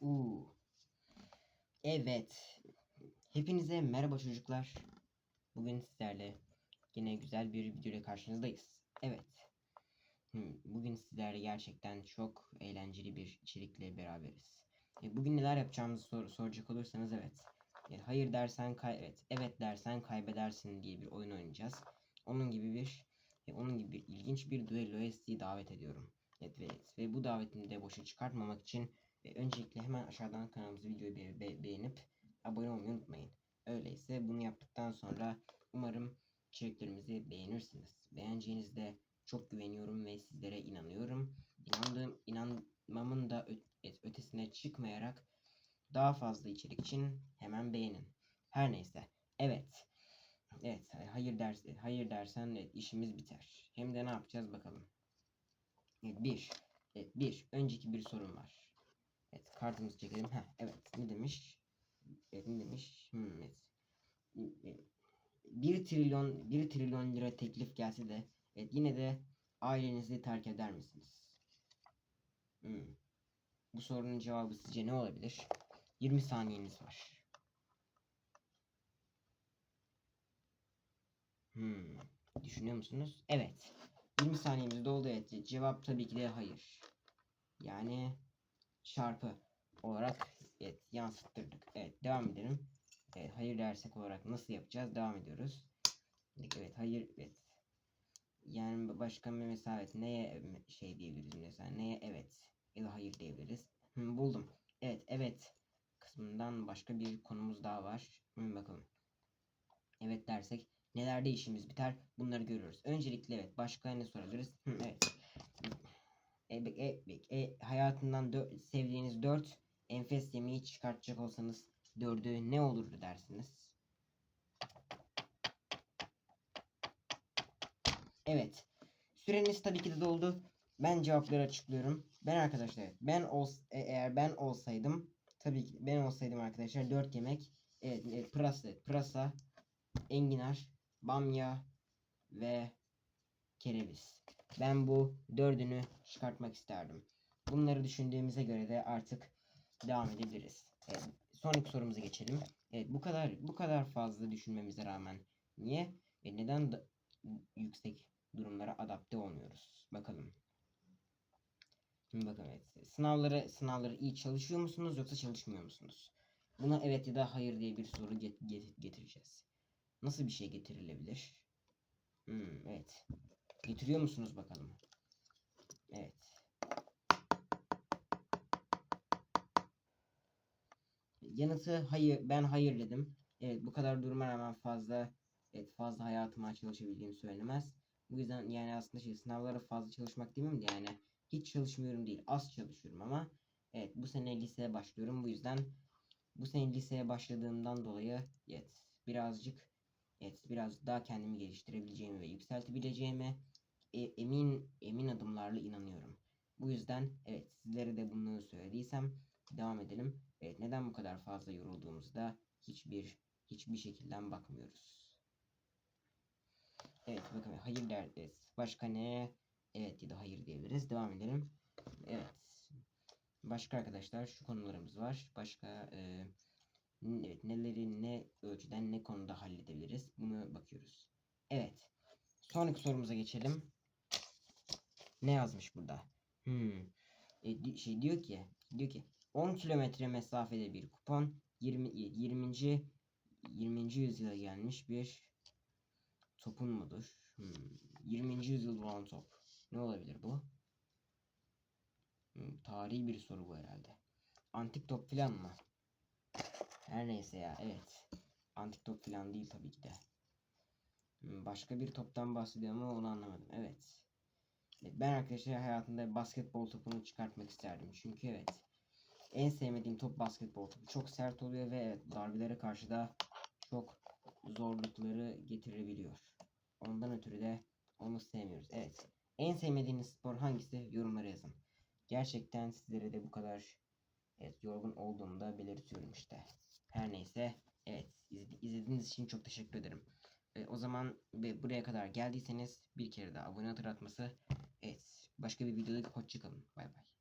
Uuu. Evet. Hepinize merhaba çocuklar. Bugün sizlerle yine güzel bir video ile karşınızdayız. Evet. Bugün sizlerle gerçekten çok eğlenceli bir içerikle beraberiz. E, Bugün neler yapacağımızı sor- soracak olursanız evet. E, Hayır dersen kay evet, dersen kaybedersin diye bir oyun oynayacağız. Onun gibi bir e, onun gibi ilginç bir duelloya sizi davet ediyorum. Evet, evet. ve bu davetimi de boşa çıkartmamak için e, öncelikle hemen aşağıdan kanalımızı videoyu be- be- beğenip abone olmayı unutmayın. Öyleyse bunu yaptıktan sonra umarım içeriklerimizi beğenirsiniz. Beğeneceğinizde çok güveniyorum ve sizlere inanıyorum. İnandığım, inanmamın da et- ötesine çıkmayarak daha fazla içerik için hemen beğenin. Her neyse. Evet. Evet, hayır ders hayır dersen evet, işimiz biter. Hem de ne yapacağız bakalım. Evet, bir. Evet, bir. Önceki bir sorun var. Evet, kartımızı çekelim. Heh, evet. Ne demiş? Evet, ne demiş? Hmm, evet. 1 trilyon 1 trilyon lira teklif gelse de evet, yine de ailenizi terk eder misiniz? Hmm. Bu sorunun cevabı sizce ne olabilir? 20 saniyeniz var. Hmm. Düşünüyor musunuz? Evet. 20 saniyemiz doldu evet. Cevap tabii ki de hayır. Yani çarpı olarak evet, yansıttırdık. Evet devam edelim. Evet, hayır dersek olarak nasıl yapacağız? Devam ediyoruz. Evet hayır evet. Yani başka bir mesela neye şey diyebiliriz mesela neye evet ya da hayır diyebiliriz. Hı, buldum. Evet evet kısmından başka bir konumuz daha var. Hı, bakalım. Evet dersek nelerde işimiz biter bunları görüyoruz. Öncelikle evet başka ne sorabiliriz? Hı, evet. E, e, e, hayatından dö- sevdiğiniz 4 enfes yemeği çıkartacak olsanız dördü ne olurdu dersiniz? Evet. Süreniz tabii ki de doldu. Ben cevapları açıklıyorum. Ben arkadaşlar ben ol e- eğer ben olsaydım tabii ki ben olsaydım arkadaşlar 4 yemek evet, evet pırasa, pırasa, enginar, bamya ve kereviz. Ben bu dördünü çıkartmak isterdim. Bunları düşündüğümüze göre de artık devam edebiliriz. Evet, sonraki sorumuza geçelim. Evet, bu kadar bu kadar fazla düşünmemize rağmen niye ve neden da yüksek durumlara adapte olmuyoruz? Bakalım. Şimdi bakın evet. Sınavları sınavları iyi çalışıyor musunuz yoksa çalışmıyor musunuz? Buna evet ya da hayır diye bir soru get- get- getireceğiz. Nasıl bir şey getirilebilir? Hmm, evet. Getiriyor musunuz bakalım? Evet. Yanıtı hayır. Ben hayır dedim. Evet bu kadar duruma rağmen fazla evet fazla hayatıma çalışabildiğim söylenemez. Bu yüzden yani aslında şey sınavlara fazla çalışmak demeyeyim de yani hiç çalışmıyorum değil. Az çalışıyorum ama evet bu sene liseye başlıyorum. Bu yüzden bu sene liseye başladığımdan dolayı evet birazcık evet biraz daha kendimi geliştirebileceğimi ve yükseltebileceğime e- emin emin adımlarla inanıyorum. Bu yüzden evet sizlere de bunu söylediysem devam edelim. Evet neden bu kadar fazla yorulduğumuzda hiçbir hiçbir şekilden bakmıyoruz. Evet bakın hayır deriz. Başka ne? Evet ya da hayır diyebiliriz. Devam edelim. Evet. Başka arkadaşlar şu konularımız var. Başka e, evet neleri ne ölçüden ne konuda halledebiliriz? Bunu bakıyoruz. Evet. Sonraki sorumuza geçelim. Ne yazmış burada? Hmm. E, şey diyor ki diyor ki 10 kilometre mesafede bir kupon 20 20. 20. yüzyıla gelmiş bir topun mudur? Hmm. 20. yüzyıl olan top. Ne olabilir bu? Hmm, tarihi bir soru bu herhalde. Antik top falan mı? Her neyse ya evet. Antik top falan değil tabii ki de. Hmm, Başka bir toptan bahsediyor ama onu anlamadım. Evet. Evet, Ben arkadaşlar hayatımda basketbol topunu çıkartmak isterdim. Çünkü evet. En sevmediğim top basketbol topu. Çok sert oluyor ve evet, darbelere karşı da çok zorlukları getirebiliyor. Ondan ötürü de onu sevmiyoruz. Evet. En sevmediğiniz spor hangisi? Yorumlara yazın. Gerçekten sizlere de bu kadar evet, yorgun olduğumu da belirtiyorum işte. Her neyse. Evet. izle- izlediğiniz için çok teşekkür ederim. E, o zaman ve buraya kadar geldiyseniz bir kere daha abone hatırlatması. Evet. Başka bir videoda hoşçakalın. Bay bay.